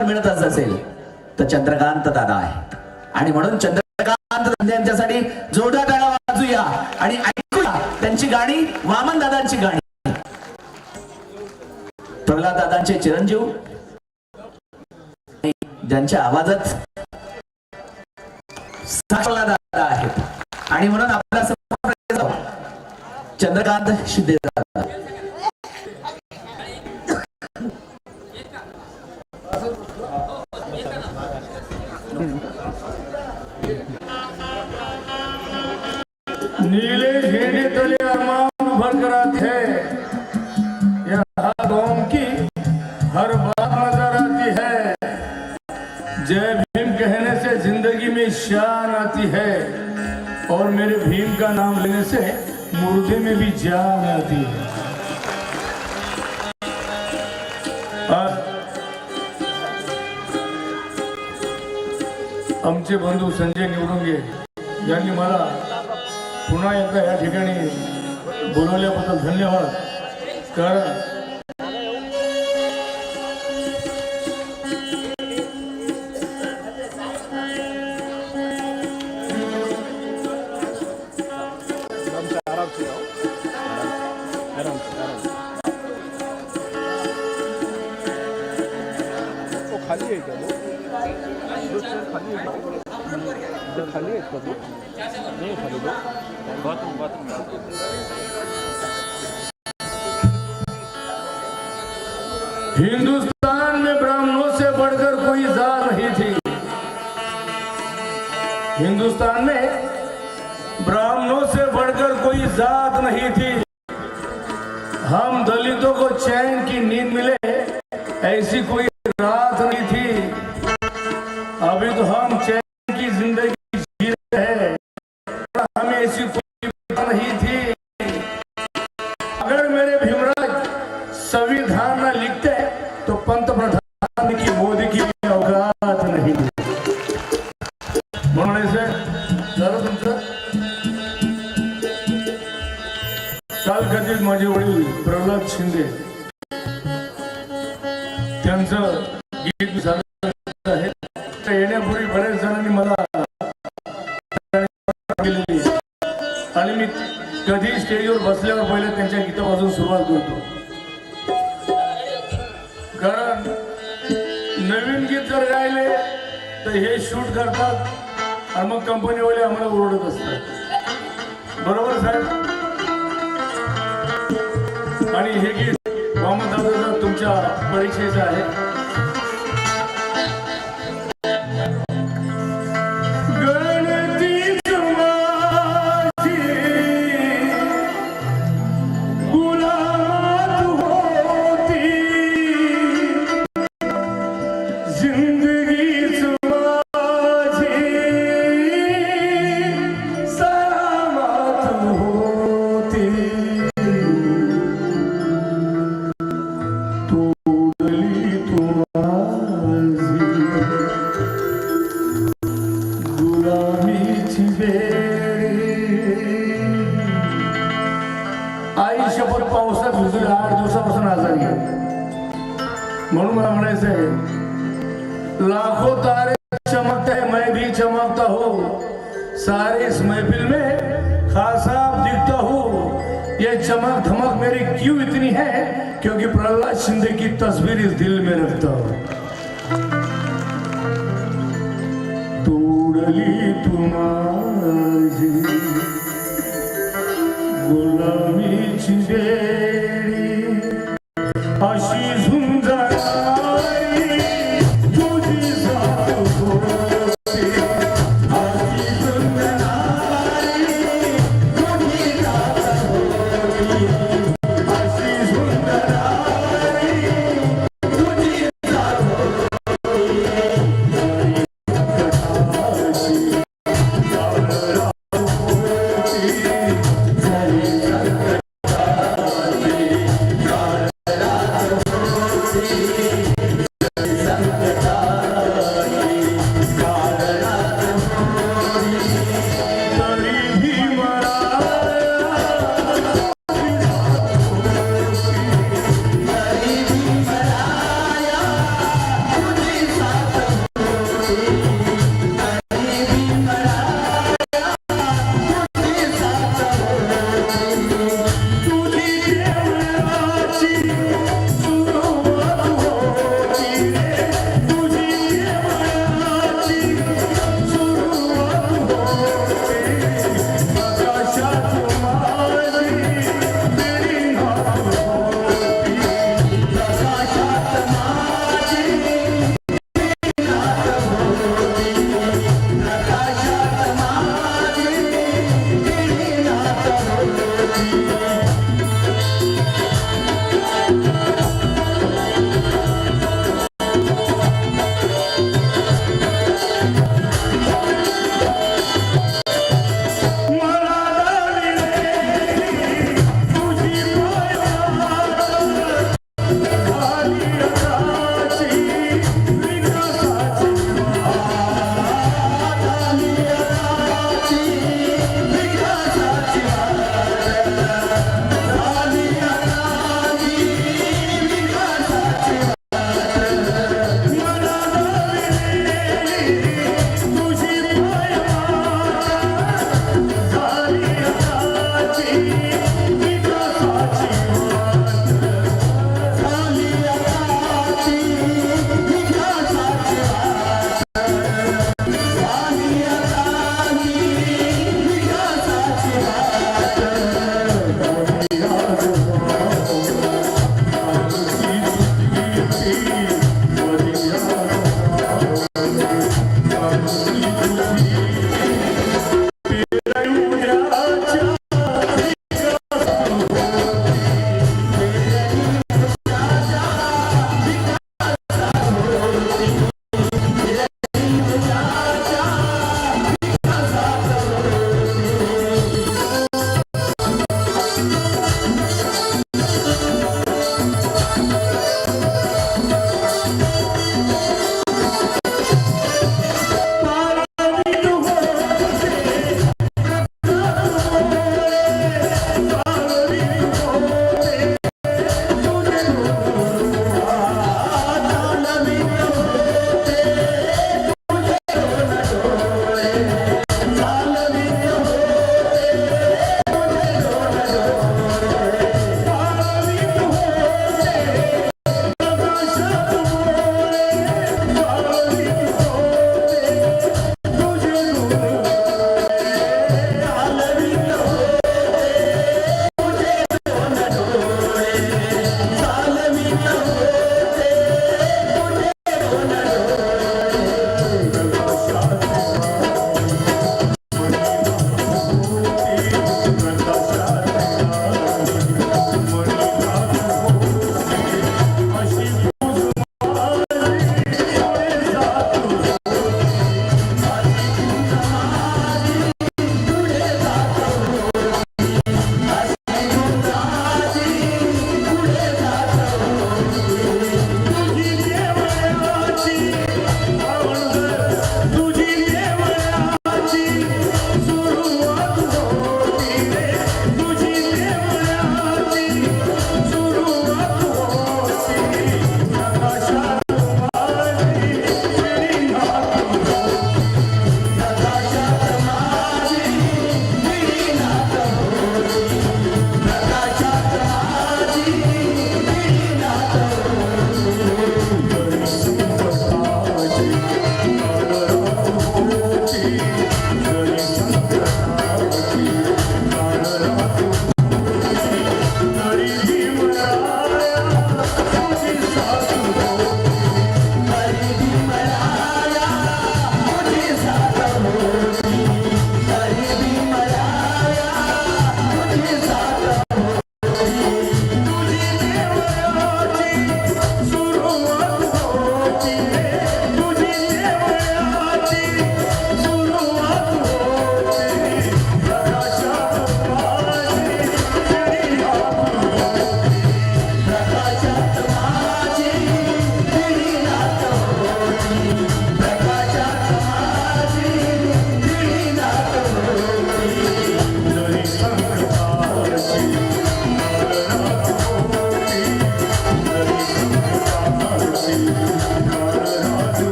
मिळतच असेल तर चंद्रकांत दादा आहे आणि म्हणून चंद्रकांत दादा यांच्यासाठी जोरदार टाळा वाजूया. आणि ऐकूया त्यांची गाणी वामन दादांची गाणी. प्रल्हाद दादांचे चिरंजीव. ज्यांच्या आवाजात दादा आहेत. आणि म्हणून आपला चंद्रकांत शिंदे दादा. नीले झेंडे तले अरमान भर कर आती है। यहाँ कौम की, हर बात नज़र आती है। जय भीम कहने से ज़िंदगी में शान आती है। और मेरे भीम का नाम लेने से मुर्दे में भी जान आती है। आमचे बंधू संजय निवडुंगे। यांनी मला पुन्हा एकदा या ठिकाणी बोलवल्याबद्दल धन्यवाद. कारण बढ़कर जा रही थी। हिंदुस्तान में ब्राह्मणों से बढ़कर कोई जात नहीं थी। हम दलितों को चैन की नींद मिले, ऐसी कोई रात बसल्यावर पहिले त्यांच्या गीतापासून सुरुवात करतो. कारण नवीन गीत जर गायले तर हे शूट करतात आणि मग कंपनीवाले आम्हाला ओरडत असतात. बरोबर साहेब? आणि हे गीत मोहम्मद दादा तुमच्या परीक्षेचं आहे. तारे चमकते मैं भी चमकता हूँ। सारे इस महफिल में खासा दिखता हूँ। ये चमक धमक मेरी क्यों इतनी है? क्योंकि प्रहलाद शिंदे की तस्वीर इस दिल में रखता हूँ। तोडली तू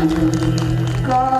God.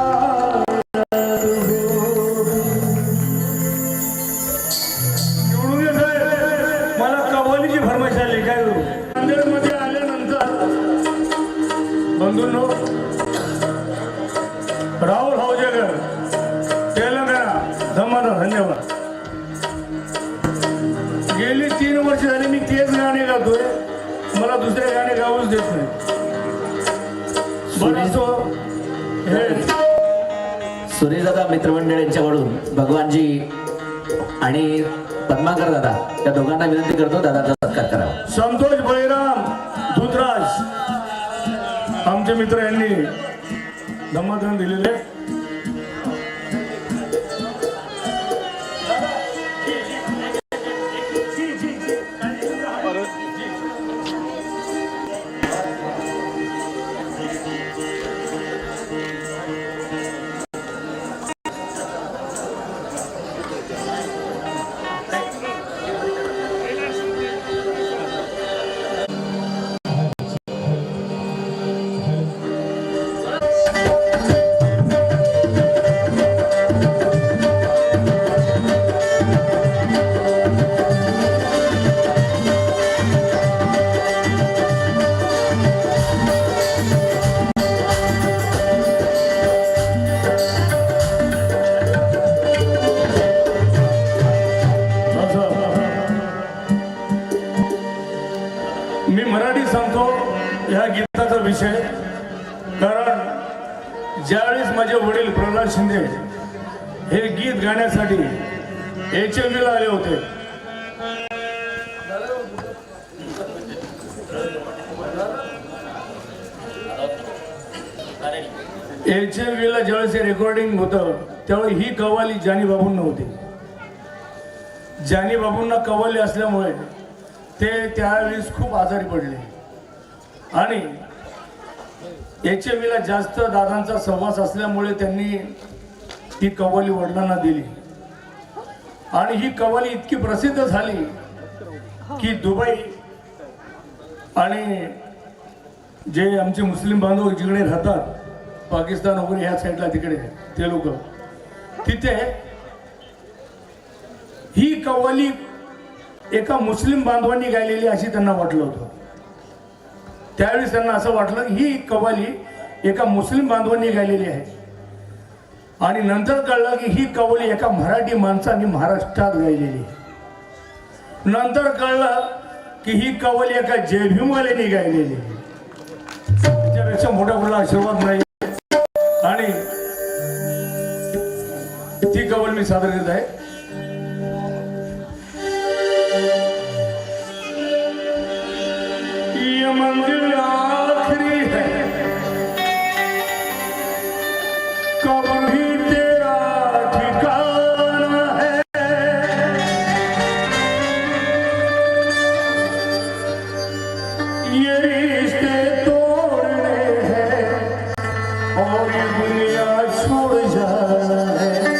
आणि पद्माकर दादा. त्या दोघांना विनंती करतो दादाचा सत्कार करावा. संतोष बळीराम धुतराज. आमचे मित्र यांनी धम्माधन दिलेले. कारण ज्यावेळेस माझे वडील प्रल्हाद शिंदे हे गीत गाण्यासाठी एच एम बीला आले होते. एच एम बीला ज्यावेळेस हे रेकॉर्डिंग होतं त्यावेळी ही कवाली जानी बाबूंना होती. जानी बाबूंना कवाली असल्यामुळे ते त्यावेळेस खूप आजारी पडले. आणि एच एम ला जास्त दादांचा सहवास असल्यामुळे त्यांनी ती कवाली वडिलांना दिली. आणि ही कवाली इतकी प्रसिद्ध झाली की दुबई आणि जे आमचे मुस्लिम बांधव जिकडे राहतात पाकिस्तान वगैरे ह्या साईडला तिकडे ते लोक तिथे ही कव्वाली एका मुस्लिम बांधवांनी गायलेली अशी त्यांना वाटलं होतं. त्यावेळेस त्यांना असं वाटलं की ही कव्वाली एका मुस्लिम बांधवांनी गायलेली आहे. आणि नंतर कळलं की ही कव्वाली एका मराठी माणसाने महाराष्ट्रात गायलेली आहे. नंतर कळलं की ही कव्वाली एका जयभीमवाल्याने गायलेली आहे. त्याच्यापेक्षा मोठा मोठा आशीर्वाद नाही आणि ती कवल मी सादर करीत आहे. Oy bu yaş olacak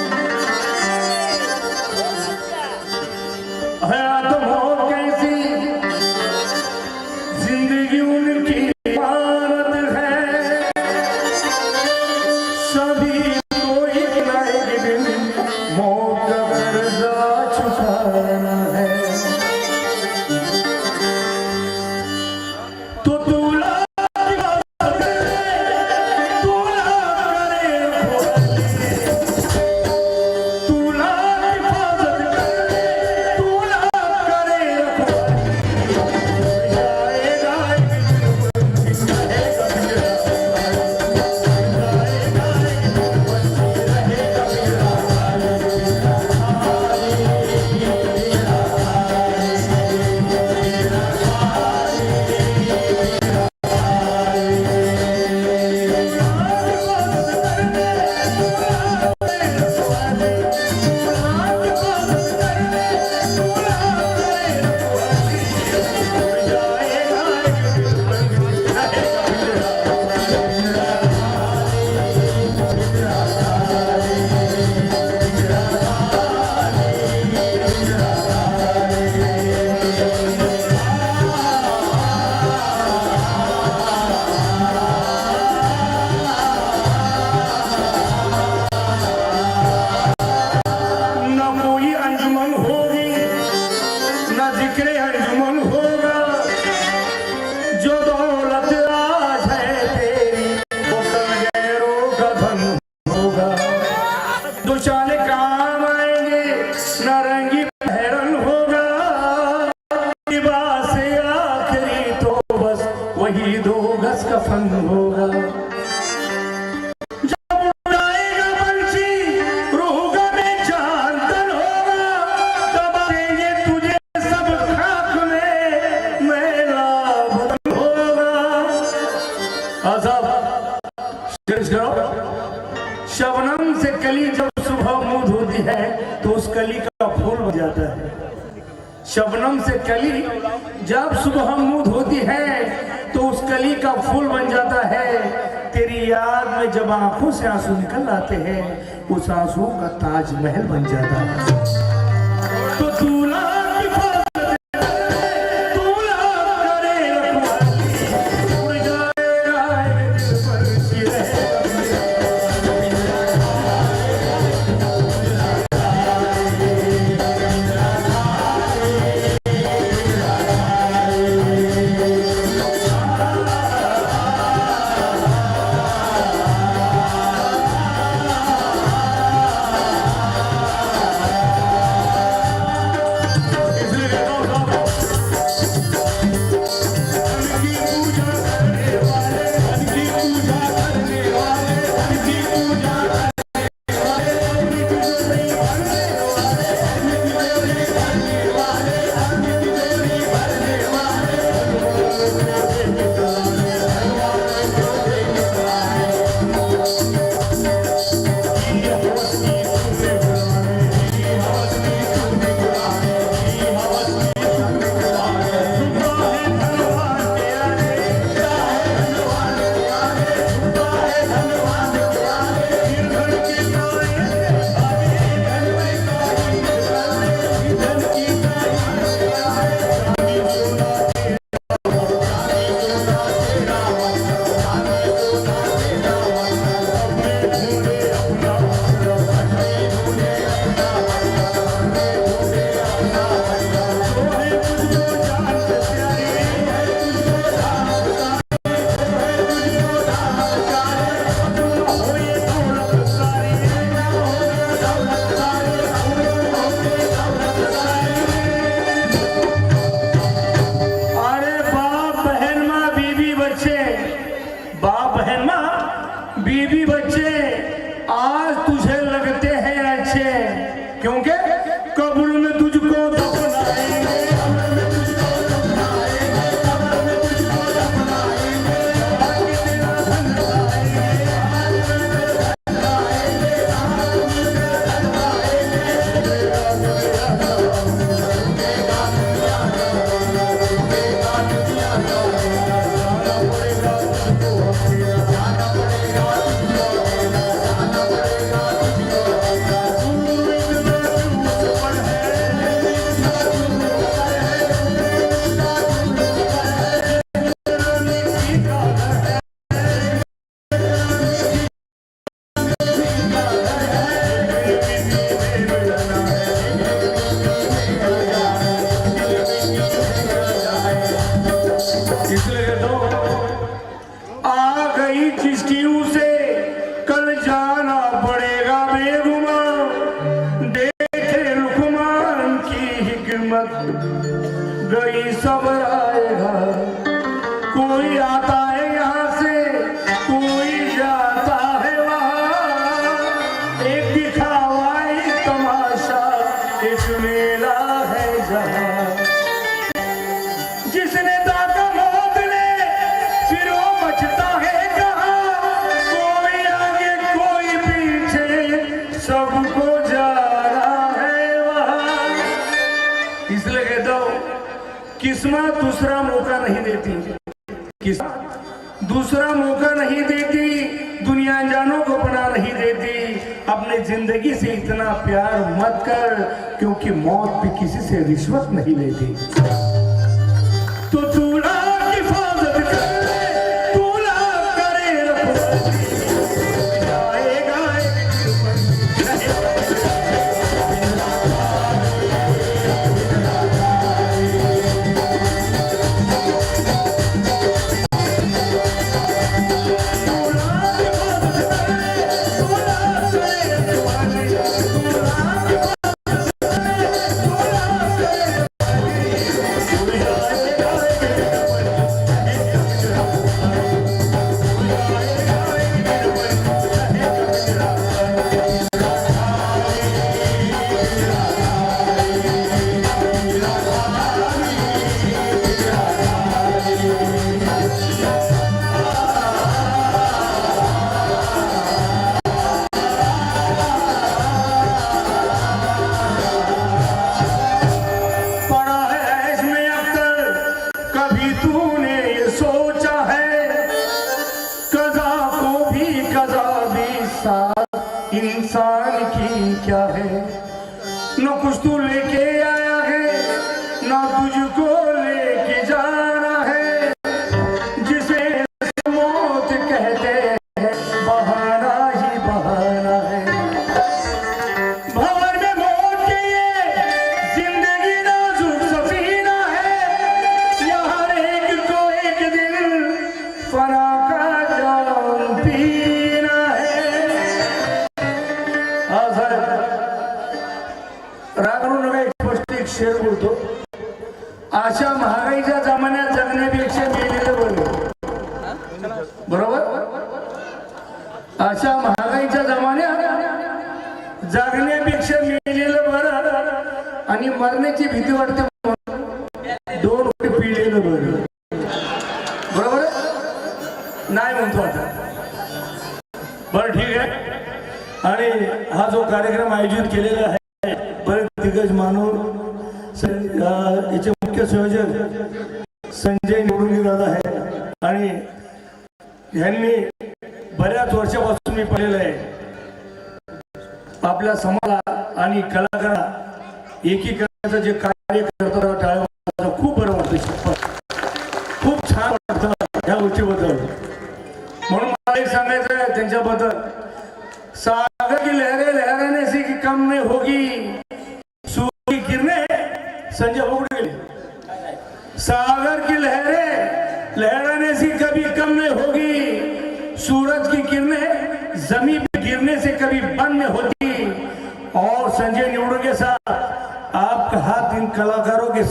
जब आंखों से आंसू निकल आते हैं उस आंसू का ताजमहल बन जाता है। तो दूल्हा किसान दूसरा मौका नहीं देती। किसान दूसरा मौका नहीं देती, दुनिया जानों को बना नहीं देती। अपने ज़िंदगी से इतना प्यार मत कर, क्योंकि मौत भी किसी से रिश्वत नहीं लेती। तो तू आपल्या समाजाला आणि कलाकाराला एकीकरणाचं जे कार्य करतात टाळवा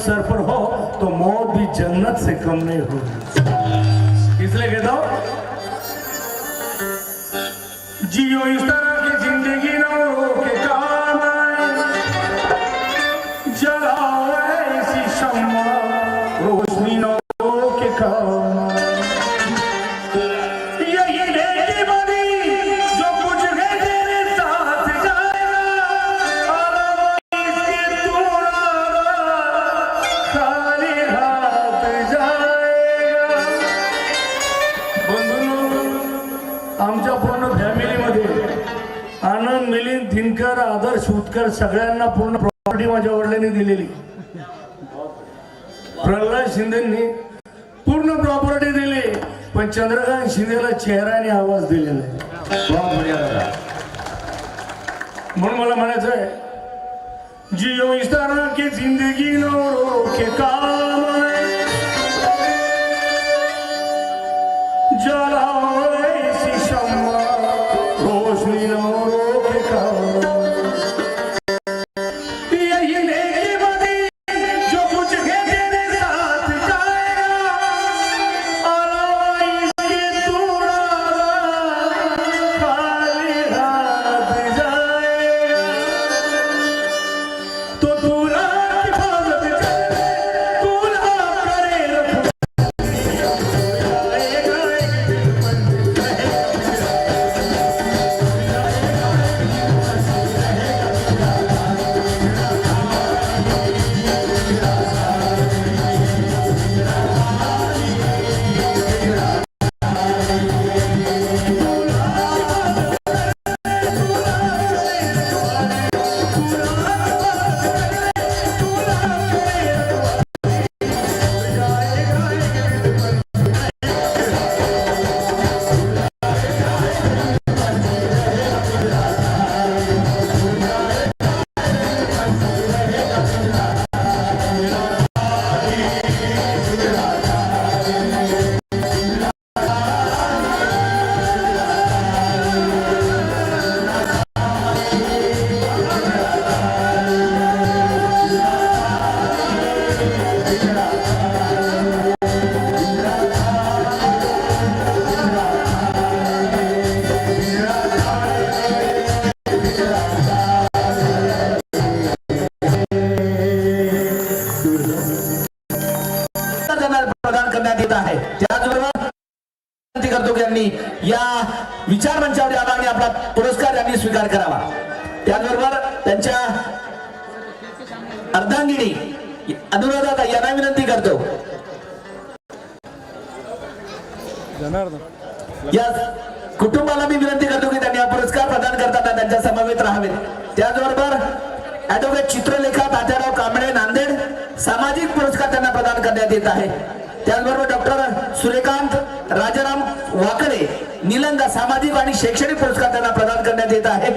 सर पर हो तो मौत भी जन्नत से कम नहीं होगी इसलिए कहता हूँ, जियो इस तरह की ज़िंदगी ना हो के काम आए, जलाओ ऐसी शम्मा रोशनी ना हो के काम एकर सगळ्यांना पूर्ण प्रॉपर्टी माझ्या वडिलांनी दिलेली. प्रल्हाद शिंदेनी पूर्ण प्रॉपर्टी दिली पण चंद्रकांत शिंदेला चेहरा आणि आवाज दिलेला म्हणून मला म्हणायचं आहे जिओ इस्ताना के जिंदगी नो के काम जाला त्यांच्या अर्धांगिनी अनुराधा यांना विनंती करतो. या कुटुंबाला मी विनंती करतो की त्यांनी हा पुरस्कार प्रदान करताना त्यांच्या समवेत राहावेत. त्याचबरोबर ऍडव्होकेट चित्रलेखा तात्याराव कांबळे नांदेड सामाजिक पुरस्कार त्यांना प्रदान करण्यात येत आहे. त्याचबरोबर डॉक्टर सूर्यकांत राजाराम वाकडे निलंगा सामाजिक आणि शैक्षणिक पुरस्कार त्यांना प्रदान करण्यात येत आहे.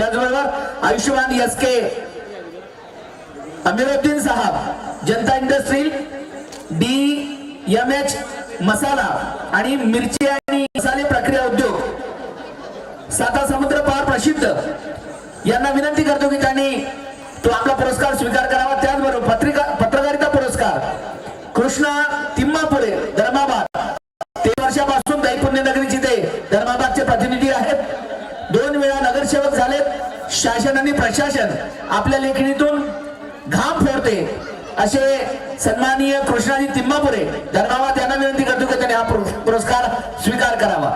त्याचबरोबर आयुष्यमान एस के अमिरुद्दीन साहब Janata industry D M H मसाला आणि मिरची आणि मसाले प्रक्रिया उद्योग साता समुद्र पार प्रसिद्ध. यांना विनंती करतो की त्यांनी तो आपला पुरस्कार स्वीकार करावा. त्याचबरोबर पत्रिका पत्रकारिता पुरस्कार कृष्णा तिम्मापुरे धर्माबाद. ते वर्षापासून दैपुण्य शासन आणि प्रशासन आपल्या लेखणीतून घाम फोडते असे सन्माननीय कृष्णाजी तिम्मापुरे धर्माबाद त्यांना विनंती करतो की त्यांनी हा पुरस्कार स्वीकार करावा.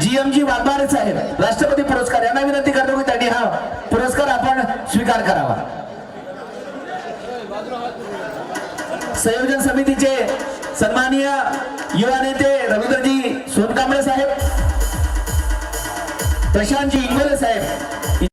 जीएमजी वाघमारे साहेब राष्ट्रपती पुरस्कार यांना विनंती करतो की त्यांनी हा पुरस्कार आपण स्वीकार करावा. संयोजन समितीचे सन्माननीय युवा नेते रवींद्रजी सोनकांबळे साहेब प्रशांतजी इंगोले साहेब.